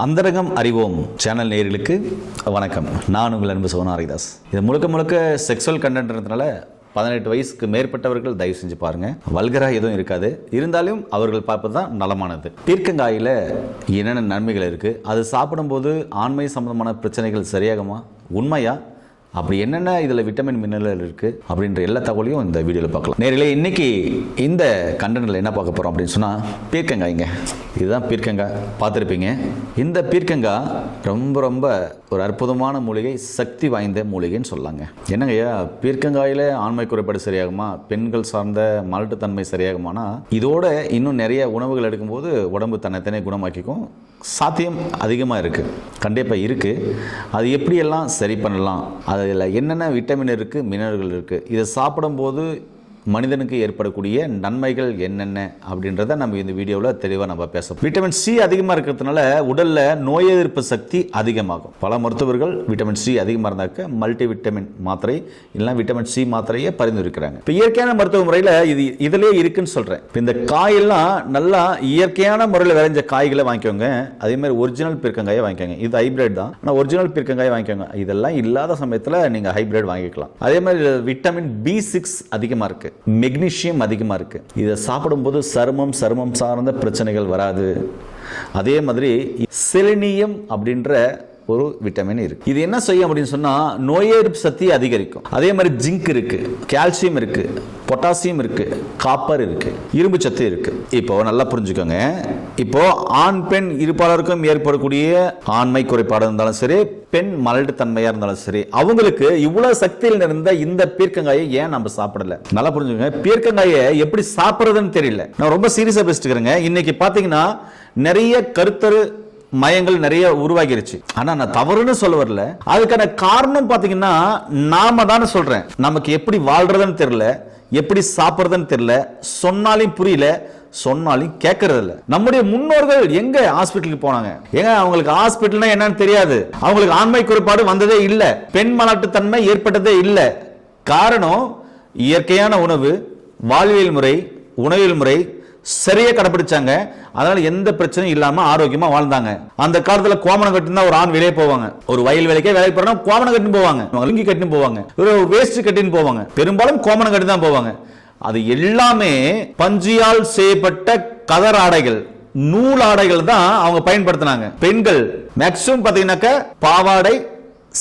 அந்தரங்கம் அறிவோம் சேனல் நேர்களுக்கு வணக்கம். நான் உங்கள் அன்பு சோனாரிதாஸ். இது முழுக்க முழுக்க செக்ஸுவல் கண்டென்ட்ன்றதுனால பதினெட்டு வயசுக்கு மேற்பட்டவர்கள் தயவு செஞ்சு பாருங்க. வல்கரா எதுவும் இருக்காது. இருந்தாலும் அவர்கள் பார்ப்பது தான் நலமானது. பீர்க்கங்காயில் என்னென்ன நன்மைகள் இருக்குது அது சாப்பிடும்போது ஆண்மை சம்பந்தமான பிரச்சனைகள் சரியாகுமா? உண்மையா? அப்படி என்னென்ன இதில் விட்டமின் மினரல் இருக்குது அப்படின்ற எல்லா தகவலையும் இந்த வீடியோவில் பார்க்கலாம். நேரில் இன்றைக்கி இந்த கண்டனில் என்ன பார்க்க போகிறோம் அப்படின்னு சொன்னால் பீர்க்கங்காய்ங்க. இதுதான் பீர்க்கங்காய். பார்த்துருப்பீங்க. இந்த பீர்க்கங்காய் ரொம்ப ரொம்ப ஒரு அற்புதமான மூலிகை சக்தி வாய்ந்த மூலிகைன்னு சொல்லாங்க. என்னங்க ஐயா பீர்க்கங்காயில் ஆண்மை குறைபாடு சரியாகுமா? பெண்கள் சார்ந்த மலட்டுத்தன்மை சரியாகுமானா? இதோட இன்னும் நிறைய உணவுகள் எடுக்கும்போது உடம்பு தன்னைத்தனே குணமாக்கிக்கும். சாத்தியம் அதிகமாக இருக்குது கண்டிப்பாக இருக்குது அது எப்படியெல்லாம் சரி பண்ணலாம்? அதில் என்னென்ன விட்டமின் இருக்குது மினரல்கள் இருக்குது இதை சாப்பிடும்போது மனிதனுக்கு ஏற்படக்கூடிய நன்மைகள் என்னென்ன அப்படின்றத நம்ம இந்த வீடியோவில் தெளிவாக நம்ம பேச விட்டமின் சி அதிகமாக இருக்கிறதுனால உடலில் நோய் எதிர்ப்பு சக்தி அதிகமாகும். பல மருத்துவர்கள் விட்டமின் சி அதிகமாக இருந்தாக்க மல்டி விட்டமின் மாத்திரை இல்லைனா விட்டமின் சி மாத்திரையை பரிந்துரைக்கிறாங்க. இப்போ இயற்கையான மருத்துவ முறையில் இது இதிலே இருக்குன்னு சொல்கிறேன் இப்போ இந்த காயெல்லாம் நல்லா இயற்கையான முறையில் விளைஞ்ச காய்களை வாங்கிக்கோங்க. அதே மாதிரி ஒரிஜினல் பிற்கங்காயை வாங்கிக்கோங்க. இது ஹைபிரிட் தான். ஆனால் ஒரிஜினல் பிற்கங்காயை வாங்கிக்கோங்க. இதெல்லாம் இல்லாத சமயத்தில் நீங்கள் ஹைபிரிட் வாங்கிக்கலாம். அதே மாதிரி விட்டமின் பி சிக்ஸ் அதிகமாக இருக்குது மெக்னீஷியம் அதிகமாக இருக்குது இதை சாப்பிடும்போது சருமம் சருமம் சார்ந்த பிரச்சனைகள் வராது. அதே மாதிரி செலினியம் அப்படின்ற ஒரு விட்டமின் இருக்கு. இது என்ன செய்யும் அப்படின்னு சொன்னா நோயெதிர்ப்பு சக்தி அதிகரிக்கும். அதே மாதிரி ஜிங்க் இருக்கு கால்சியம் இருக்கு பொட்டாசியம் இருக்கு காப்பர் இருக்கு இரும்பு சத்து இருக்கு. இப்போ நல்லா புரிஞ்சுக்கோங்க. இப்போ ஆண் பெண் இருப்பாளருக்கும் ஏற்படக்கூடிய ஆண்மை குறைபாடு இருந்தாலும் சரி பெண் மலட்டு தன்மையா இருந்தாலும் சரி அவங்களுக்கு இவ்வளவு சக்தியில் இருந்த இந்த பீர்க்கங்காயை ஏன் நம்ம சாப்பிடல? நல்லா புரிஞ்சுக்கோங்க. பீர்க்கங்காயை எப்படி சாப்பிடுறதுன்னு தெரியல. நான் ரொம்ப சீரியஸா பேசிட்டு இருக்கிறேங்க இன்னைக்கு பாத்தீங்கன்னா நிறைய கருத்தரு மயங்கள் நிறைய உருவாகிருச்சு. ஆனா நான் தவறுன்னு சொல்ல வரல. அதுக்கான காரணம் பாத்தீங்கன்னா நாம தானே சொல்றேன். நமக்கு எப்படி வாழ்றதுன்னு தெரியல எப்படி சாப்பிட்றதுன்னு தெரியல சொன்னாலும் புரியல சொன்னாலும் கேட்கறதில்ல நம்முடைய முன்னோர்கள் எங்க ஹாஸ்பிட்டலுக்கு போனாங்க? ஏங்க அவங்களுக்கு ஹாஸ்பிட்டல்னா என்னன்னு தெரியாது. அவங்களுக்கு ஆண்மை குறைபாடு வந்ததே இல்லை. பெண் மலாட்டுத்தன்மை ஏற்பட்டதே இல்லை. காரணம் இயற்கையான உணவு வாழ்வியல் முறை உணவியல் முறை சரியாக கடைபிடிச்சாங்க அதனால எந்த பிரச்சனையும் இல்லாம ஆரோக்கியமா வாழ்ந்தாங்க. அந்த காலத்துல கோமணம் கட்டினா தான் ஒரு ஆண் வெளியே போவாங்க. ஒரு வயல் வேலைக்கே வேலைக்கு போறோம் கோமணம் கட்டின்னு போவாங்க. லுங்கி கட்டின்னு போவாங்க. ஒரு வேஸ்ட் கட்டின்னு போவாங்க. பெரும்பாலும் கோமணம் கட்டி தான் போவாங்க. அது எல்லாமே பஞ்சியால் செய்யப்பட்ட கதர் ஆடைகள். நூல் ஆடைகள் தான் அவங்க பயன்படுத்தினாங்க. பெண்கள். மேக்சிமம் பாத்தீங்கன்னாக்க பாவாடை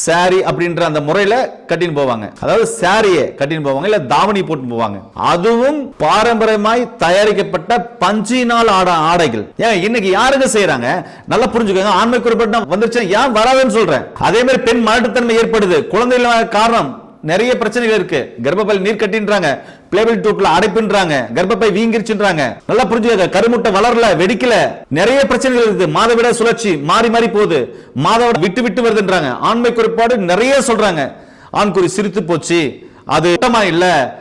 சாரி அப்படின்ற அந்த முறையில கட்டின்னு போவாங்க. அதாவது சாரியை கட்டின்னு போவாங்க இல்ல தாவணி போட்டு போவாங்க. அதுவும் பாரம்பரியமாய் தயாரிக்கப்பட்ட பஞ்சினால் ஆட ஆடைகள். ஏன் இன்னைக்கு யாருங்க செய்யறாங்க நல்லா புரிஞ்சுக்கோங்க. ஆண்மை குறிப்பிட்ட வந்துருச்சு ஏன் வராதுன்னு சொல்றேன். அதே மாதிரி பெண் மலட்டுத்தன்மை ஏற்படுது. குழந்தைகள் காரணம் நிறைய பிரச்சனைகள் இருக்கு. கர்ப்பப்பை நீர் கட்டின்றாங்க. பிளேபிள் டூப்ல அடைப்புன்றாங்க. கர்ப்பப்பை வீங்கிருச்சுன்றாங்க. நல்லா புரிஞ்சுக்க கருமுட்டை வளரல வெடிக்கல. நிறைய பிரச்சனைகள் இருக்கு மாதவிட சுழற்சி மாறி மாறி போகுது. மாதவிட விட்டு விட்டு வருதுன்றாங்க. ஆண்மை குறைபாடு நிறைய சொல்றாங்க. ஆண்குறி சிரித்து போச்சு. அது இல்ல.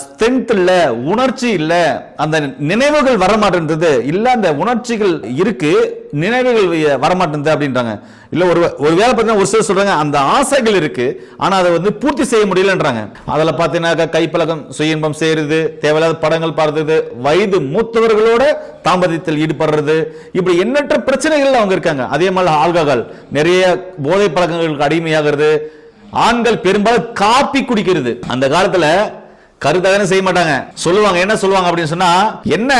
ஸ்ட்ரென்த் இல்ல உணர்ச்சி இல்ல அந்த நினைவுகள் வரமாட்டேன்றது. இல்ல அந்த உணர்ச்சிகள் இருக்கு நினைவுகள் வரமாட்டேங்குது அப்படின்றாங்க. இல்ல ஒரு ஒரு வேலை பார்த்தீங்கன்னா ஒரு சிலர் சொல்றாங்க அந்த ஆசைகள் இருக்கு ஆனா அதை வந்து பூர்த்தி செய்ய முடியலன்றாங்க. அதுல பார்த்தீங்கன்னாக்கா கைப்பழக்கம் சுய இன்பம் செய்யறது தேவையில்லாத படங்கள் பார்த்தது வயது மூத்தவர்களோட தாம்பத்தியத்தில் ஈடுபடுறது இப்படி எண்ணற்ற பிரச்சனைகள் அவங்க இருக்காங்க. அதே மாதிரி ஆல்கஹால் நிறைய போதை பழக்கங்களுக்கு அடிமையாகிறது ஆண்கள் பெரும்பாலும் காப்பி குடிக்கிறது. அந்த காலத்துல கருத்தகன செய்ய மாட்டாங்க. சொல்லுவாங்க என்ன சொல்லுவாங்க அப்படின்னு சொன்னா என்ன?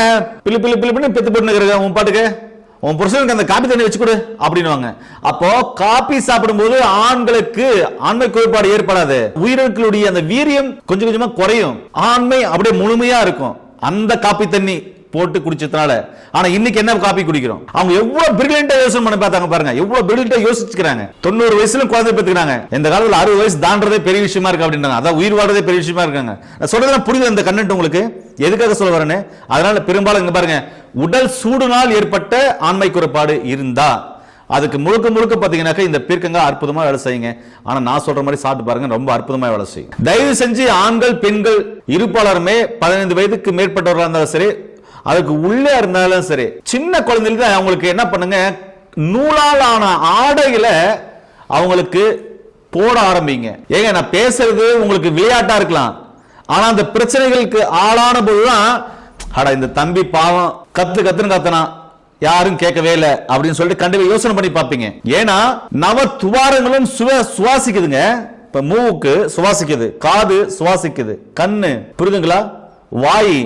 பிள்ளு பிள்ளு பிள்ளு பெத்து போட்டு உன் பாட்டுக்கு? உன் புருஷனுக்கு அந்த காப்பி தண்ணி வச்சு கொடு அப்படின்னுவாங்க. அப்போ காப்பி சாப்பிடும்போது ஆண்களுக்கு ஆண்மை குறைபாடு ஏற்படாது. உயிர்களுடைய அந்த வீரியம் கொஞ்சம் கொஞ்சமா குறையும். ஆண்மை அப்படியே முழுமையா இருக்கும். அந்த காப்பி தண்ணி போட்டு குடிச்சதுனால. ஆனா இன்னைக்கு என்ன காப்பி குடிக்கிறோம்? அவங்க எவ்வளவு பிரில்லியண்டா யோசனை பண்ணி பார்த்தாங்க பாருங்க. எவ்வளவு பிரில்லியண்டா யோசிச்சுக்கிறாங்க. தொண்ணூறு வயசுல குழந்தை பெற்றுக்கிறாங்க இந்த காலத்துல அறுபது வயசு தாண்டதே பெரிய விஷயமா இருக்கு அப்படின்றாங்க. அதான் உயிர் வாழறதே பெரிய விஷயமா இருக்காங்க. நான் சொல்றதெல்லாம் புரியுது இந்த கண்டென்ட் உங்களுக்கு? எதுக்காக சொல்ல வரேன்னு? அதனால பெரும்பாலும் இங்க பாருங்க. உடல் சூடுனால் ஏற்பட்ட ஆண்மை குறைபாடு இருந்தா அதுக்கு முழுக்க முழுக்க பாத்தீங்கன்னாக்கா இந்த பீர்க்கங்க அற்புதமா வேலை செய்யுங்க. ஆனா நான் சொல்ற மாதிரி சாப்பிட்டு பாருங்க ரொம்ப அற்புதமா வேலை செய்யும். தயவு செஞ்சு ஆண்கள் பெண்கள் இருப்பாளருமே பதினைந்து வயதுக்கு மேற்பட்டவர்களா இருந்தாலும் சரி அதுக்கு உள்ளே இருந்தாலும் சரி சின்ன குழந்தைகளுக்கு அவங்களுக்கு என்ன பண்ணுங்க நூலால் ஆன ஆடைகளை அவங்களுக்கு போட ஆரம்பிங்க. ஏங்க நான் பேசுறது உங்களுக்கு விளையாட்டா இருக்கலாம். ஆனா அந்த பிரச்சனைகளுக்கு ஆளான போதுதான் அட இந்த தம்பி பாவம் கத்து கத்துன்னு கத்தனா யாரும் கேட்கவே இல்லை அப்படின்னு சொல்லிட்டு கண்டிப்பா யோசனை பண்ணி பார்ப்பீங்க. ஏன்னா நவ துவாரங்களும் சுவ சுவாசிக்குதுங்க. இப்ப மூவுக்கு சுவாசிக்குது காது சுவாசிக்குது கண்ணு புரியுதுங்களா வாய்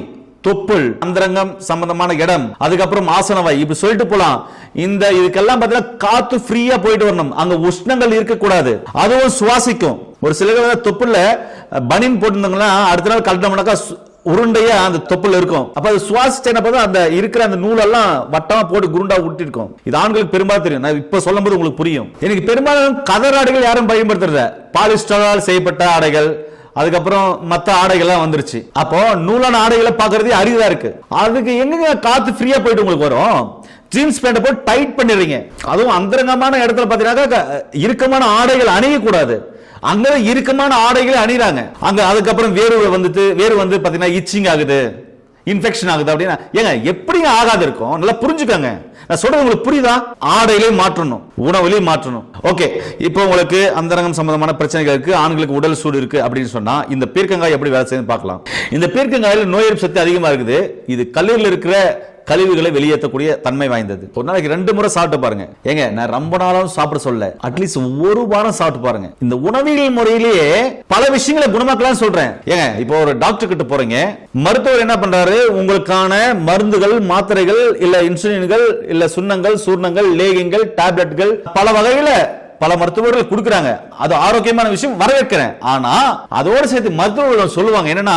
தொப்புள் அந்தரங்கம் சம்பந்தமான இடம் அதுக்கப்புறம் ஆசனவாய் இப்படி சொல்லிட்டு போலாம். இந்த இதுக்கெல்லாம் பார்த்தீங்கன்னா காத்து ஃப்ரீயா போயிட்டு வரணும். அங்க உஷ்ணங்கள் இருக்கக்கூடாது. அதுவும் சுவாசிக்கும். ஒரு சில தொப்புல பனின் போட்டிருந்தாங்கன்னா அடுத்த நாள் கழட்டோம்னாக்கா சு- உருண்டையா அந்த தொப்புல இருக்கும். அப்ப அது சுவாசிச்சேன பார்த்தா அந்த இருக்கிற அந்த நூலெல்லாம் வட்டமா போட்டு குருண்டா விட்டுருக்கும் இது ஆண்களுக்கு பெரும்பாலும் தெரியும். நான் இப்ப சொல்லும்போது உங்களுக்கு புரியும். எனக்கு பெரும்பாலும் கதர் ஆடைகள் யாரும் பயன்படுத்துறத பாலிஸ்டரால் செய்யப்பட்ட ஆடைகள் அதுக்கப்புறம் மற்ற ஆடைகள்லாம் வந்துருச்சு. அப்போ நூலான ஆடைகளை பார்க்கறதே அரிதா இருக்கு. அதுக்கு எங்க காத்து ஃப்ரீயா போயிட்டு உங்களுக்கு வரும்? ஜீன்ஸ் பேண்ட் போட்டு டைட் பண்ணிடுறீங்க. அதுவும் அந்தரங்கமான இடத்துல பாத்தீங்கன்னா இறுக்கமான ஆடைகள் அணியக்கூடாது. அங்க இறுக்கமான ஆடைகளை அணிகிறாங்க அங்க அதுக்கப்புறம் வேர்வை வந்துட்டு வேர்வை வந்து பாத்தீங்கன்னா இச்சிங் ஆகுது. இன்ஃபெக்ஷன் ஆகுது அப்படின்னா ஏங்க எப்படிங்க ஆகாது இருக்கும்? நல்லா புரிஞ்சுக்கோங்க. நான் சொல்றது உங்களுக்கு புரியுதா? ஆடையிலையும் மாற்றணும் உணவுலையும் மாற்றணும். ஓகே இப்போ உங்களுக்கு அந்தரங்கம் சம்பந்தமான பிரச்சனைகள் இருக்கு ஆண்களுக்கு உடல் சூடு இருக்கு அப்படின்னு சொன்னா இந்த பீர்க்கங்காய் எப்படி வேலை செய்யுதுன்னு பார்க்கலாம். இந்த பீர்க்கங்காயில் நோய் எதிர்ப்பு சக்தி அதிகமா இருக்குது. இது கல்லூரியில் இருக்கிற கழிவுகளை வெளியேற்றக்கூடிய தன்மை வாய்ந்தது. ஒரு நாளைக்கு ரெண்டு முறை சாப்பிட்டு பாருங்க. ஏங்க நான் ரொம்ப நாளும் சாப்பிட சொல்ல அட்லீஸ்ட் ஒரு வாரம் சாப்பிட்டு பாருங்க. இந்த உணவியல் முறையிலேயே பல விஷயங்களை குணமாக்கலாம் சொல்றேன். ஏங்க இப்போ ஒரு டாக்டர் கிட்ட போறீங்க. மருத்துவர் என்ன பண்றாரு? உங்களுக்கான மருந்துகள் மாத்திரைகள் இல்ல இன்சுலின்கள் இல்ல சுண்ணங்கள் சூர்ணங்கள் லேகியங்கள் டேப்லெட்கள் பல வகையில பல மருத்துவர்கள் கொடுக்குறாங்க. அது ஆரோக்கியமான விஷயம் வரவேற்கிறேன். ஆனா அதோட சேர்த்து மருத்துவர்கள் சொல்லுவாங்க என்னன்னா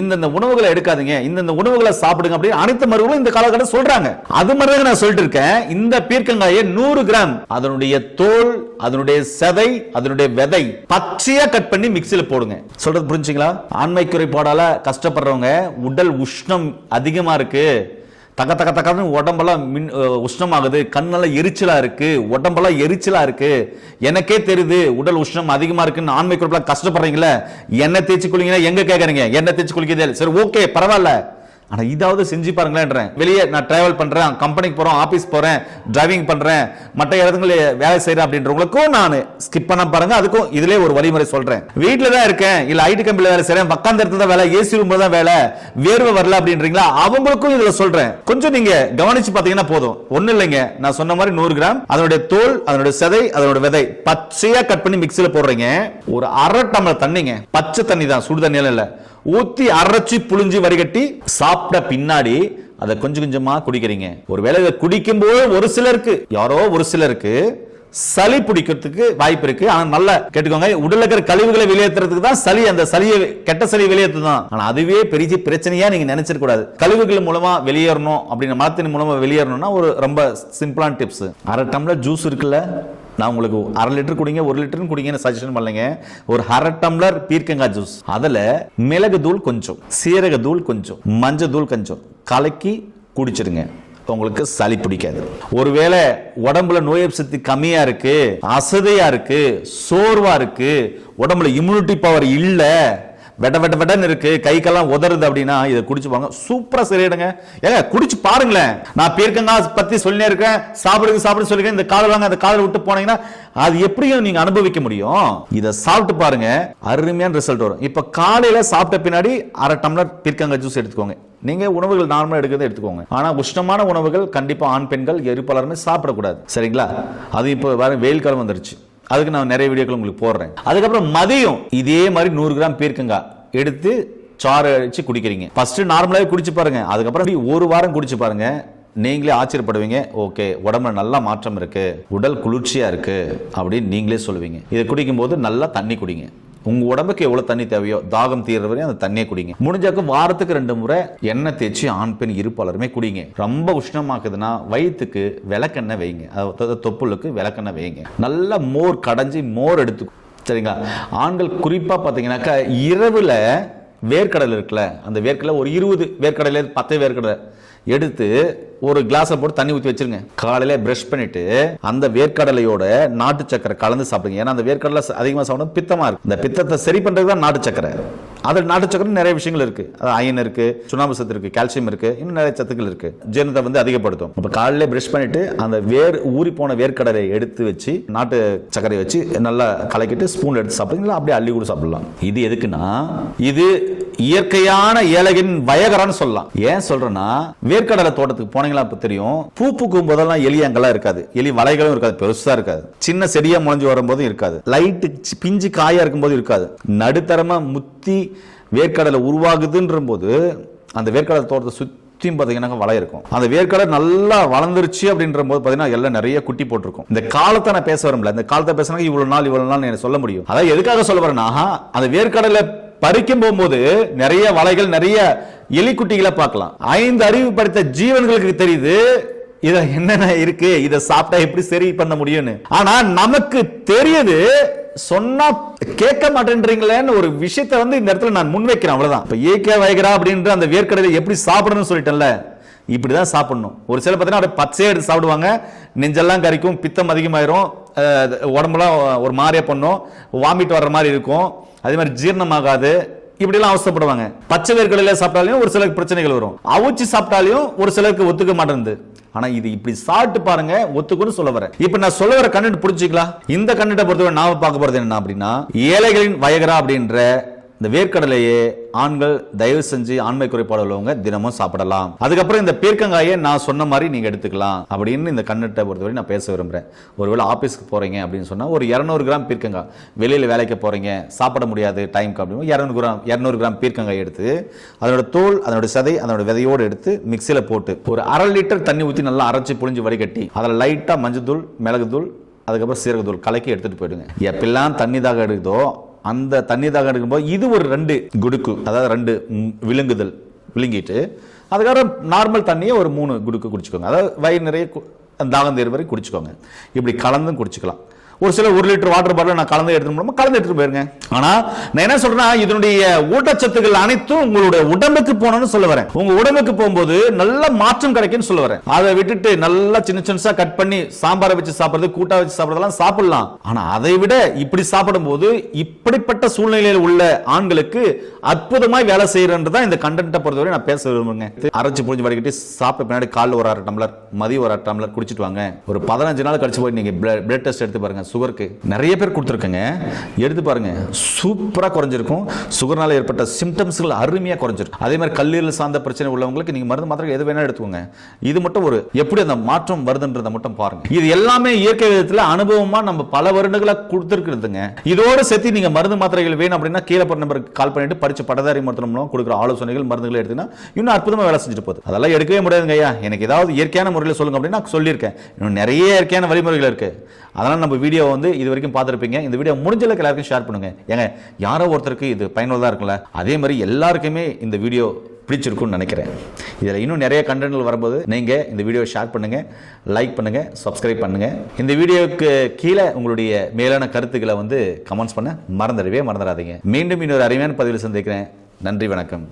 இந்தந்த உணவுகளை எடுக்காதீங்க இந்தந்த உணவுகளை சாப்பிடுங்க அப்படின்னு அனைத்து மருந்துகளும் இந்த காலகட்டம் சொல்றாங்க. அது மாதிரி தான் நான் சொல்லிட்டு இருக்கேன். இந்த பீர்க்கங்காயை நூறு கிராம் அதனுடைய தோல் அதனுடைய செதை அதனுடைய விதை பச்சையா கட் பண்ணி மிக்சியில் போடுங்க. சொல்றது புரிஞ்சுங்களா? ஆண்மை குறைபாடால கஷ்டப்படுறவங்க உடல் உஷ்ணம் அதிகமா இருக்கு. தக்க தக்க தக்கன்னு உடம்பெல்லாம் மின் உஷ்ணமாகுது. கண்ணெல்லாம் எரிச்சலாக இருக்குது உடம்பெல்லாம் எரிச்சலாக இருக்குது எனக்கே தெரியுது உடல் உஷ்ணம் அதிகமாக இருக்குன்னு ஆண்மை குறிப்பில் கஷ்டப்படுறீங்களே எண்ணெய் தேய்ச்சி குளிங்கன்னா எங்கே கேட்குறீங்க எண்ணெய் தேய்ச்சி குளிக்கிறது சரி ஓகே பரவாயில்ல. ஆனால் இதாவது செஞ்சு பாருங்களேன்றேன். வெளியே நான் டிராவல் பண்ணுறேன் கம்பெனிக்கு போகிறோம் ஆஃபீஸ் போகிறேன் டிரைவிங் பண்ணுறேன் மற்ற இடத்துல வேலை செய்கிறேன் அப்படின்றவங்களுக்கும் நான் ஸ்கிப் பண்ண பாருங்கள் அதுக்கும் இதிலே ஒரு வழிமுறை சொல்கிறேன் வீட்டில் தான் இருக்கேன் இல்லை ஐடி கம்பெனியில் வேலை செய்கிறேன் உட்கார்ந்த இடத்துல தான் வேலை ஏசி ரூமில் தான் வேலை வேர்வை வரல அப்படின்றீங்களா? அவங்களுக்கும் இதில் சொல்கிறேன் கொஞ்சம் நீங்கள் கவனிச்சு பார்த்தீங்கன்னா போதும். ஒன்றும் இல்லைங்க நான் சொன்ன மாதிரி நூறு கிராம் அதனுடைய தோல் அதனுடைய செதை அதனுடைய விதை பச்சையாக கட் பண்ணி மிக்சியில் போடுறீங்க. ஒரு அரை டம்ளர் தண்ணிங்க பச்சை தண்ணி தான் சுடு தண்ணியெல்லாம் இல்லை. ஊத்தி அரைச்சி புழிஞ்சு வடிகட்டி சாப்பிட்ட பின்னாடி அதை கொஞ்சம் கொஞ்சமா குடிக்கிறீங்க. ஒருவேளை இதை குடிக்கும்போது ஒரு சிலருக்கு யாரோ ஒரு சிலருக்கு சளி பிடிக்கிறதுக்கு வாய்ப்பு இருக்கு. ஆனா நல்லா கேட்டுக்கோங்க. உடல் இருக்கிற கழிவுகளை வெளியேற்றுறதுக்கு தான் சளி அந்த சளியை கெட்ட சளி வெளியேற்று தான். ஆனா அதுவே பெரிய பிரச்சனையா நீங்க நினைச்சிட கூடாது. கழிவுகள் மூலமா வெளியேறணும் அப்படின்னு மரத்தின் மூலமா வெளியேறணும்னா ஒரு ரொம்ப சிம்பிளான டிப்ஸ் அரை டம்ளர் ஜூஸ் இருக்குல்ல? நான் உங்களுக்கு அரை லிட்டர் குடிங்க ஒரு லிட்டர் குடிங்கன்னு சஜஷன் பண்ணலைங்க. ஒரு அரை டம்ளர் பீர்க்கங்காய் ஜூஸ் அதுல மிளகு தூள் கொஞ்சம் சீரக தூள் கொஞ்சம் மஞ்சள் தூள் கொஞ்சம் கலக்கி குடிச்சிடுங்க. உங்களுக்கு சளி பிடிக்காது. ஒருவேளை உடம்புல நோய் சக்தி கம்மியா இருக்கு அசதையா இருக்கு சோர்வா இருக்கு உடம்புல இம்யூனிட்டி பவர் இல்ல வெட வெட வெடன்னு இருக்கு கைக்கெல்லாம் உதறுது அப்படின்னா இதை குடிச்சு பாருங்க. சூப்பரா சரியிடுங்க ஏங்க குடிச்சு பாருங்களேன். நான் பீர்க்கங்காய் பத்தி சொல்லினே இருக்கேன் சாப்பிடுங்க சாப்பிடு சொல்லிருக்கேன் இந்த காதல் வாங்க அந்த காதல் விட்டு போனீங்கன்னா அது எப்படியும் நீங்க அனுபவிக்க முடியும்? இதை சாப்பிட்டு பாருங்க அருமையான ரிசல்ட் வரும். இப்ப காலையில சாப்பிட்ட பின்னாடி அரை டம்ளர் பீர்க்கங்கா ஜூஸ் எடுத்துக்கோங்க. நீங்க உணவுகள் நார்மலாக எடுக்கிறத எடுத்துக்கோங்க. ஆனால் உஷ்ணமான உணவுகள் கண்டிப்பாக ஆண் பெண்கள் இருப்பாளருமே சாப்பிடக்கூடாது. சரிங்களா? அது இப்போ வேற வெயில் காலம் வந்துருச்சு. அதுக்கு நான் நிறைய வீடியோக்கள் உங்களுக்கு போடுறேன். அதுக்கப்புறம் மதியம் இதே மாதிரி நூறு கிராம் பீர்க்கங்காய் எடுத்து சாறு அடிச்சு குடிக்கிறீங்க. ஃபர்ஸ்ட் நார்மலாகவே குடிச்சு பாருங்க. அதுக்கப்புறம் ஒரு வாரம் குடிச்சு பாருங்க. நீங்களே ஆச்சரியப்படுவீங்க. ஓகே உடம்புல நல்ல மாற்றம் இருக்கு. உடல் குளிர்ச்சியா இருக்கு. அப்படின்னு நீங்களே சொல்லுவீங்க. இதை குடிக்கும்போது நல்லா தண்ணி குடிங்க. உங்கள் உடம்புக்கு எவ்வளோ தண்ணி தேவையோ தாகம் தீர்ற வரையும் அந்த தண்ணியை குடிங்க. முடிஞ்சாக்க வாரத்துக்கு ரெண்டு முறை எண்ணெய் தேய்ச்சி ஆண் பெண் இருப்பாளருமே குடிங்க. ரொம்ப உஷ்ணமாக்குதுன்னா வயிற்றுக்கு விளக்கெண்ணெய் வைங்க. அதாவது தொப்புளுக்கு விளக்கெண்ணெய் வைங்க. நல்லா மோர் கடைஞ்சி மோர் எடுத்து சரிங்களா? ஆண்கள் குறிப்பாக பார்த்தீங்கன்னாக்கா இரவில் வேர்க்கடலை இருக்குல்ல அந்த வேர்க்கடலை ஒரு இருபது வேர்க்கடலை பத்து வேர்க்கடலை எடுத்து ஒரு கிளாஸை போட்டு தண்ணி ஊற்றி வச்சிருங்க. காலையில பிரஷ் பண்ணிட்டு அந்த வேர்க்கடலையோட நாட்டு சக்கரை கலந்து சாப்பிடுங்க. ஏன்னா அந்த வேர்க்கடலை அதிகமாக சாப்பிடும் பித்தமா இருக்கு இந்த பித்தத்தை சரி பண்றது தான் நாட்டு சக்கரை அதில் நாட்டு சக்கரை நிறைய விஷயங்கள் இருக்கு. அது அயன் இருக்கு சுண்ணாம்பு சத்து இருக்கு கால்சியம் இருக்கு இன்னும் நிறைய சத்துக்கள் இருக்கு. ஜீரணத்தை வந்து அதிகப்படுத்தும். இப்போ காலையில பிரஷ் பண்ணிட்டு அந்த வேர் ஊறி போன வேர்க்கடலை எடுத்து வச்சு நாட்டு சக்கரையை வச்சு நல்லா கலக்கிட்டு ஸ்பூன் எடுத்து சாப்பிடுங்க. இல்லை அப்படியே அள்ளி கூட சாப்பிடலாம். இது எதுக்குன்னா இது இயற்கையான ஏலகின் வயகரான்னு சொல்லலாம். ஏன் சொல்றேன்னா வேர்க்கடலை தோட்டத்துக்கு போனீங்களா இப்போ தெரியும் பூ பூக்கும் போதெல்லாம் எலி அங்கெல்லாம் இருக்காது. எலி வலைகளும் இருக்காது பெருசா இருக்காது. சின்ன செடியா முளைஞ்சு வரும்போதும் இருக்காது. லைட்டு பிஞ்சு காயா இருக்கும்போது இருக்காது. நடுத்தரமா முத்தி வேர்க்கடலை உருவாகுதுன்ற போது அந்த வேர்க்கடலை தோட்டத்தை சுத்தியும் பார்த்தீங்கன்னா வலை இருக்கும். அந்த வேர்க்கடலை நல்லா வளர்ந்துருச்சு அப்படின்ற போது பார்த்தீங்கன்னா எல்லாம் நிறைய குட்டி போட்டிருக்கும். இந்த காலத்தை நான் பேச வரும்ல இந்த காலத்தை பேசினா இவ்வளவு நாள் இவ்வளவு நாள் சொல்ல முடியும். அதான் எதுக்காக சொல்ல வரேன்னா அந்த வேர்க்கடலை பறிக்கும் போகும்போது நிறைய வலைகள் நிறைய எலிக்குட்டிகளை பார்க்கலாம். ஐந்து அறிவு படைத்த ஜீவன்களுக்கு தெரியுது இத என்னென்ன இருக்கு இதை சாப்பிட்டா எப்படி சரி பண்ண முடியும்னு. ஆனா நமக்கு தெரியுது சொன்னா கேட்க மாட்டேன்றீங்களேன்னு ஒரு விஷயத்தை வந்து இந்த இடத்துல நான் முன்வைக்கிறேன் அவ்வளவுதான். இப்ப ஏகே வைகரா அப்படின்ற அந்த வேர்க்கடையில எப்படி சாப்பிடணும்னு சொல்லிட்டேன்ல இப்படிதான் சாப்பிடணும். ஒரு சில பார்த்தீங்கன்னா அப்படியே பச்சையே எடுத்து சாப்பிடுவாங்க. நெஞ்செல்லாம் கறிக்கும் பித்தம் அதிகமாயிரும் உடம்புலாம் ஒரு மாதிரியா பண்ணும் வாமிட் வர்ற மாதிரி இருக்கும். அதே மாதிரி ஜீரணமாகாது. இப்படிலாம் அவசரப்படுவாங்க. பச்சை வேர்க்கடலையில் சாப்பிட்டாலையும் ஒரு சிலருக்கு பிரச்சனைகள் வரும். அவிச்சு சாப்பிட்டாலையும் ஒரு சிலருக்கு ஒத்துக்க மாட்டேங்குது ஆனா இது இப்படி சாப்பிட்டு பாருங்க ஒத்துக்குன்னு சொல்ல வரேன் இப்ப நான் சொல்ல வர கண்டென்ட் புரிஞ்சுக்கலாம் இந்த கண்டென்ட்டை பொறுத்தவரை நாம பார்க்க போறது என்ன அப்படின்னா ஏழைகளின் வயகரா அப்படின்ற இந்த வேர்க்கடலையே ஆண்கள் தயவு செஞ்சு ஆண்மை குறைபாடு உள்ளவங்க தினமும் சாப்பிடலாம். அதுக்கப்புறம் இந்த பீர்க்கங்காயை நான் சொன்ன மாதிரி நீங்க எடுத்துக்கலாம் அப்படின்னு இந்த கண்ணட்டை பொறுத்தவரை நான் பேச விரும்புகிறேன் ஒருவேளை ஆஃபீஸ்க்கு போறீங்க அப்படின்னு சொன்னால் ஒரு 200 கிராம் பீர்க்கங்காய். வெளியில் வேலைக்கு போறீங்க சாப்பிட முடியாது டைம்க்கு அப்படின்னு இரநூறு கிராம் இரநூறு கிராம் பீர்க்கங்காய் எடுத்து அதனோட தோல் அதனோட சதை அதனோட விதையோடு எடுத்து மிக்சியில் போட்டு ஒரு அரை லிட்டர் தண்ணி ஊற்றி நல்லா அரைச்சி புழிஞ்சு வடிகட்டி அதில் லைட்டாக மஞ்ச தூள் மிளகு மிளகுத்தூள் அதுக்கப்புறம் சீரகத்தூள் கலக்கி எடுத்துகிட்டு போயிடுங்க. எப்பெல்லாம் தண்ணி தாக எடுக்குதோ அந்த தண்ணி தாக எடுக்கும்போது இது ஒரு ரெண்டு குடுக்கு அதாவது ரெண்டு விழுங்குதல் விழுங்கிட்டு அதுக்கப்புறம் நார்மல் தண்ணியை ஒரு மூணு குடுக்கு குடிச்சுக்கோங்க. அதாவது வயிறு நிறைய கு- தாகம் தீர் வரை குடிச்சுக்கோங்க. இப்படி கலந்தும் குடிச்சுக்கலாம். ஒரு சில ஒரு லிட்டர் வாட்டர் பாட்டில் நான் கலந்து எடுத்து முடியுமா? கலந்து எடுத்துட்டு போயிருங்க. ஆனால் நான் என்ன சொல்றேன்னா இதனுடைய ஊட்டச்சத்துக்கள் அனைத்தும் உங்களுடைய உடம்புக்கு போனோம்னு சொல்ல வரேன். உங்க உடம்புக்கு போகும்போது நல்ல மாற்றம் கிடைக்கும்னு சொல்ல வரேன். அதை விட்டுட்டு நல்லா சின்ன சின்னசா கட் பண்ணி சாம்பாரை வச்சு சாப்பிடுறது கூட்டா வச்சு சாப்பிடுறதெல்லாம் சாப்பிடலாம். ஆனால் அதை விட இப்படி சாப்பிடும்போது இப்படிப்பட்ட சூழ்நிலையில் உள்ள ஆண்களுக்கு அற்புதமாய் வேலை செய்யறதுதான் இந்த கண்டென்ட்டை பொறுத்தவரை நான் பேச விரும்புங்க அரைச்சு புரிஞ்சு வடிக்கிட்டு சாப்பிட்ட பின்னாடி காலைல ஒரு அரை டம்ளர் மதியம் ஒரு அரை டம்ளர் குடிச்சிட்டு வாங்க. ஒரு பதினஞ்சு நாள் கழிச்சு போய் நீங்க பிளட் டெஸ்ட் எடுத்து பாருங்க. சுகருக்கு நிறைய பேர் கொடுத்துருக்கங்க. எடுத்து பாருங்க. சூப்பராக குறைஞ்சிருக்கும். சுகர்னால ஏற்பட்ட சிம்டம்ஸ்கள் அருமையாக குறைஞ்சிருக்கும். அதே மாதிரி கல்லீரல் சார்ந்த பிரச்சனை உள்ளவங்களுக்கு நீங்க மருந்து மாத்திரை எது வேணா எடுத்துக்கோங்க. இது மட்டும் ஒரு எப்படி அந்த மாற்றம் வருதுன்றதை மட்டும் பாருங்க. இது எல்லாமே இயற்கை விதத்தில் அனுபவமா நம்ம பல வருடங்களாக கொடுத்துருக்குறதுங்க. இதோடு சேர்த்து நீங்க மருந்து மாத்திரைகள் வேணும் அப்படின்னா கீழே போற நம்பருக்கு கால் பண்ணிட்டு படிச்ச பட்டதாரி மருத்துவம் கொடுக்குற ஆலோசனைகள் மருந்துகளை எடுத்தீங்கன்னா இன்னும் அற்புதமாக வேலை செஞ்சுட்டு போகுது. அதெல்லாம் எடுக்கவே முடியாதுங்க ஐயா. எனக்கு ஏதாவது இயற்கையான முறையில் சொல்லுங்க அப்படின்னு நான் சொல்லியிருக்கேன். இன்னும் நிறைய இயற்கையான வழிமுறைகள் இருக்குது அதனால் நம்ம வீடியோ வந்து இது வரைக்கும் பார்த்துருப்பீங்க. இந்த வீடியோ முடிஞ்ச அளவுக்கு எல்லாருக்கும் ஷேர் பண்ணுங்க. ஏங்க யாரோ ஒருத்தருக்கு இது பயனுள்ளதாக இருக்குல்ல அதே மாதிரி எல்லாருக்குமே இந்த வீடியோ பிடிச்சிருக்கும்னு நினைக்கிறேன். இதில் இன்னும் நிறைய கண்டென்ட்கள் வரும்போது நீங்கள் இந்த வீடியோ ஷேர் பண்ணுங்கள் லைக் பண்ணுங்கள் சப்ஸ்கிரைப் பண்ணுங்கள் இந்த வீடியோவுக்கு கீழே உங்களுடைய மேலான கருத்துக்களை வந்து கமெண்ட்ஸ் பண்ண மறந்துடவே மறந்துடாதீங்க. மீண்டும் இன்னொரு அருமையான பதிவில் சந்திக்கிறேன். நன்றி வணக்கம்.